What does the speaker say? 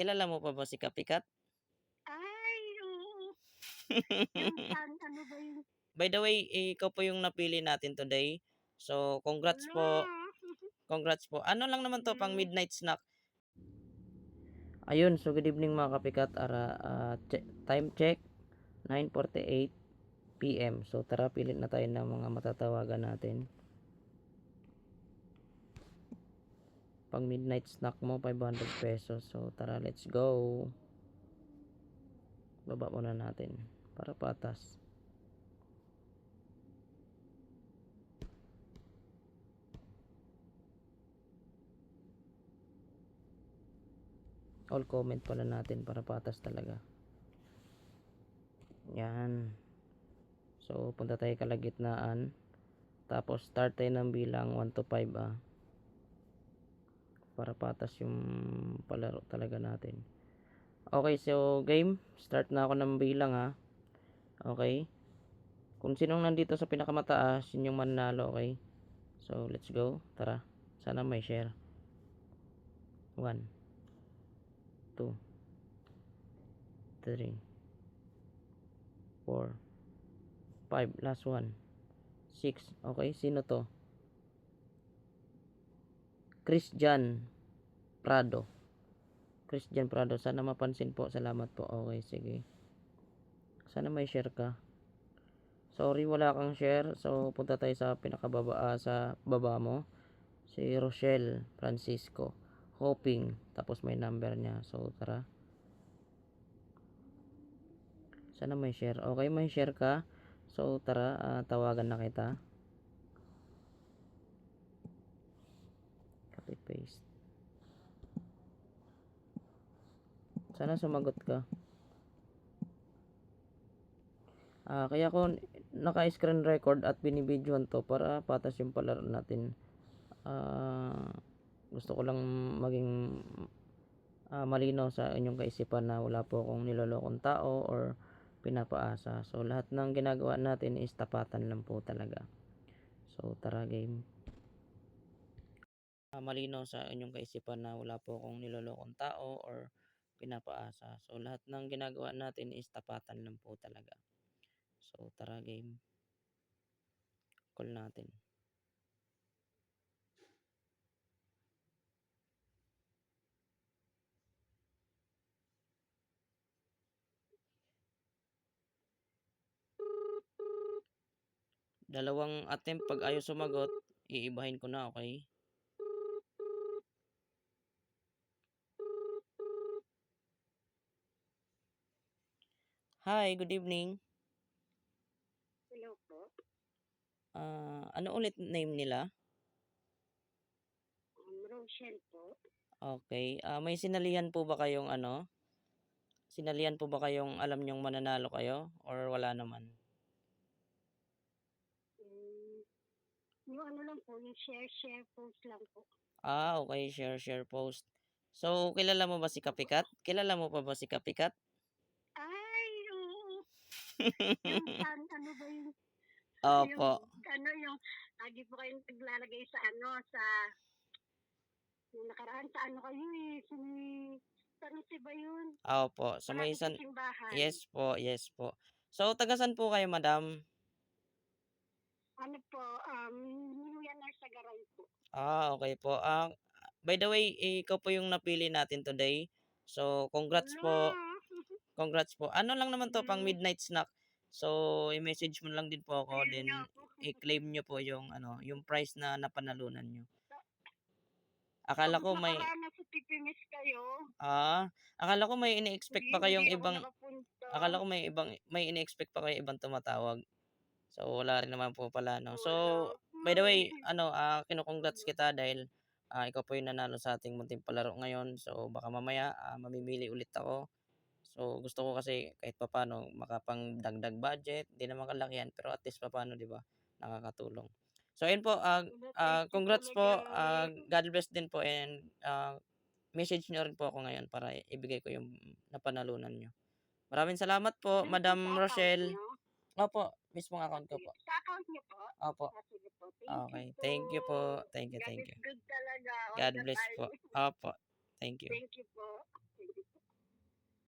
Kilala mo pa ba si Kapikat? Ay, oo. Yung ano ba yung By the way, ikaw po yung napili natin today. So, congrats po. Congrats po. Ano lang naman to, pang Mm. midnight snack. Ayun, so good evening mga kapikat. Ara, ah, che- time check, 9.48 p.m. So tara, pilit na tayo ng mga matatawagan natin. Pang midnight snack mo, 500 pesos. So tara, let's go. Baba muna natin para patas. All comment pala natin para patas talaga. Yan. So, punta tayo kalagitnaan. Tapos, start tayo ng bilang 1 to 5 ah. Para patas yung palaro talaga natin. Okay, so game. Start na ako ng bilang ha. Okay. Kung sinong nandito sa pinakamataas, yun yung mananalo, okay? So, let's go. Tara. Sana may share. 1 2 3 4 5 last one 6 okay sino to Christian Prado. Christian Prado sana mapansin po. Salamat po. Okay sige. Sana may share ka. Sorry wala kang share. So punta tayo sa pinakababa ah, sa baba mo. Si Rochelle Francisco. Hoping tapos may number niya. So tara. Sana may share. Okay may share ka. So tara ah, tawagan na kita paste sana sumagot ka Ah, kaya ko naka-screen record at binibidyohan to para patas yung palaro natin. Ah, gusto ko lang maging ah, malinaw sa inyong kaisipan na wala po akong nilolokong tao or pinapaasa. So, lahat ng ginagawa natin is tapatan lang po talaga. So, tara game. Ah, malinaw sa inyong kaisipan na wala po akong nilolokong tao or pinapaasa. So, lahat ng ginagawa natin is tapatan lang po talaga. So, tara game. Call natin. Dalawang attempt pag ayaw sumagot, iibahin ko na, okay? Hi, good evening. Hello po. Ah, ano ulit name nila? Um, Rochelle po. Okay. Ah, may sinalihan po ba kayong ano? Sinalihan po ba kayong alam nyong mananalo kayo or wala naman? Mm, yung ano lang po, yung share-share post lang po. Ah, okay. Share, share post. So, kilala mo ba si Kapikat? Kilala mo pa ba si Kapikat? Yung ano ba yung Opo. Yung, ano yung, lagi po kayong naglalagay sa ano, sa, yung nakaraan sa ano kayo eh, sa San Jose ba yun? Opo. Sa may san... Yes po, yes po. So, tagasan po kayo, madam? Ano po, um, Year sa Garay po. Ah, okay po. Ah, by the way, ikaw po yung napili natin today. So, congrats po. Congrats po. Ano lang naman to, pang Mm. midnight snack. So, i-message mo lang din po ako. Then, i-claim nyo po yung, ano, yung price na napanalunan nyo. Akala ko may, nakaraan na sa Pipimis kayo, ah, akala ko may ini-expect pa kayong ibang, akala ko may ibang, may ini-expect pa kayo ibang tumatawag. So, wala rin naman po pala, no. So, by the way, ano, ah, kinukongrats kita dahil ah, ikaw po yung nanalo sa ating munting palaro ngayon. So, baka mamaya ah, mamimili ulit ako. So, gusto ko kasi kahit papano makapangdagdag budget, hindi naman kalakihan, pero at least papano, 'di ba? Nakakatulong. So, ayun po, Thank you congrats po. ah, God bless din po and ah, message nyo rin po ako ngayon para ibigay ko yung napanalunan nyo. Maraming salamat po, Madam Rochelle. Opo, mismong account ko po. Sa account niyo po? Opo. Okay. Thank you po. Thank you, thank you. God bless po. Opo. Thank you. Thank you po.